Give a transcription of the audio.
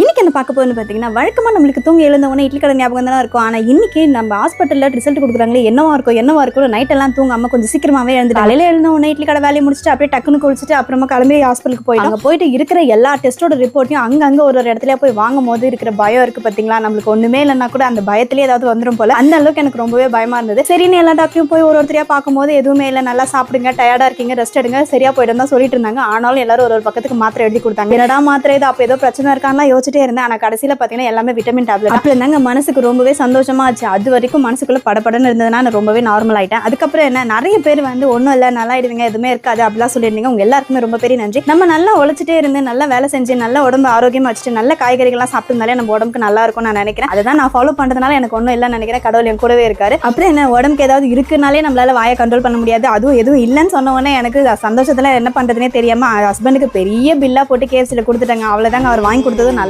இன்னைக்கு என்ன பார்க்க போகுதுன்னு பார்த்தீங்கன்னா வழக்கமாக நம்மளுக்கு தூங்கி எழுந்தவனே இட்லி கடை ஞாபகம் தான் இருக்கும். ஆனால் இன்னைக்கு நம்ம ஹாஸ்பிட்டலில் ரிசல்ட் கொடுக்குறாங்களே என்னவா இருக்கும் என்னவா இருக்கும் நைட்டெல்லாம் தூங்காமல் தூங்காம கொஞ்சம் சீக்கிரமாகவே எழுந்து காலையில் எழுந்தவனே இட்லி கடை வேலையை முடிச்சுட்டு அப்படியே டக்குன்னு குளிச்சுட்டு அப்புறமா கிளம்பி ஹாஸ்பிட்டலுக்கு போய் அங்கே போயிட்டு இருக்கிற எல்லா டெஸ்ட்டோட ரிப்போர்ட்டையும் அங்கே ஒரு ஒரு இடத்துல போய் வாங்கும் போது இருக்கிற பயம் இருக்குது பார்த்தீங்களா? நம்மளுக்கு ஒன்றுமே இல்லைன்னா கூட அந்த பயத்திலே ஏதாவது வந்துடும் போல. அந்த அளவுக்கு எனக்கு ரொம்பவே பயமாக இருந்தது. சரின்னு எல்லா டாக்டரையும் போய் ஒரு ஒருத்தரையாக பார்க்கும்போது எதுவுமே இல்லை நல்லா சாப்பிடுங்க டயர்டாக இருக்கீங்க ரெஸ்ட் எடுங்க சரியாக போயிட்டு தான் சொல்லிட்டு இருந்தாங்க. ஆனாலும் எல்லாரும் ஒரு ஒரு பக்கத்துக்கு மாத்திரை எழுதி கொடுத்தாங்க. என்னடா மாத்திரை இது? அப்போ ஏதோ பிரச்சனை இருக்கான்லாம் யோசிச்சுட்டே இருந்தேன். ஆனால் கடைசியில் பார்த்தீங்கன்னா எல்லாமே விட்டமின் டேப்லெட் அப்படி இருந்தாங்க மனசுக்கு ரொம்பவே சந்தோஷமா ஆச்சு. அது வரைக்கும் மனசுக்குள்ள படப்படன்னு இருந்ததுன்னா நான் ரொம்பவே நார்மல் ஆயிட்டேன். அதுக்கப்புறம் என்ன நிறைய பேர் வந்து ஒன்றும் இல்லை நல்லா ஆயிடுவீங்க எதுவுமே இருக்காது அப்படிலாம் சொல்லியிருந்தீங்க. உங்க எல்லாருக்குமே ரொம்ப பெரிய நன்றி. நம்ம நல்லா உழைச்சிட்டே இருந்து நல்லா வேலை செஞ்சு நல்ல உடம்பு ஆரோக்கியமா வச்சுட்டு நல்ல காய்கறிகள்லாம் சாப்பிட்டுருந்தாலே நம்ம உடம்புக்கு நல்லா இருக்கும் நான் நினைக்கிறேன். அதுதான் நான் ஃபாலோ பண்ணுறதுனால எனக்கு ஒன்றும் இல்லைன்னு நினைக்கிறேன். கடவுள் என் கூடவே இருக்காரு. அப்புறம் என்ன உடம்புக்கு ஏதாவது இருக்குனாலே நம்மளால வாயை கண்ட்ரோல் பண்ண முடியாது. அதுவும் எதுவும் இல்லைன்னு சொன்ன உடனே எனக்கு சந்தோஷத்துல என்ன பண்றதுனே தெரியாம ஹஸ்பண்டுக்கு பெரிய பில்லா போட்டு கேஎஃப்சியில் கொடுத்துட்டாங்க. அவ்வளோதாங்க அவர் வாங்கி கொடுத்ததும் நல்ல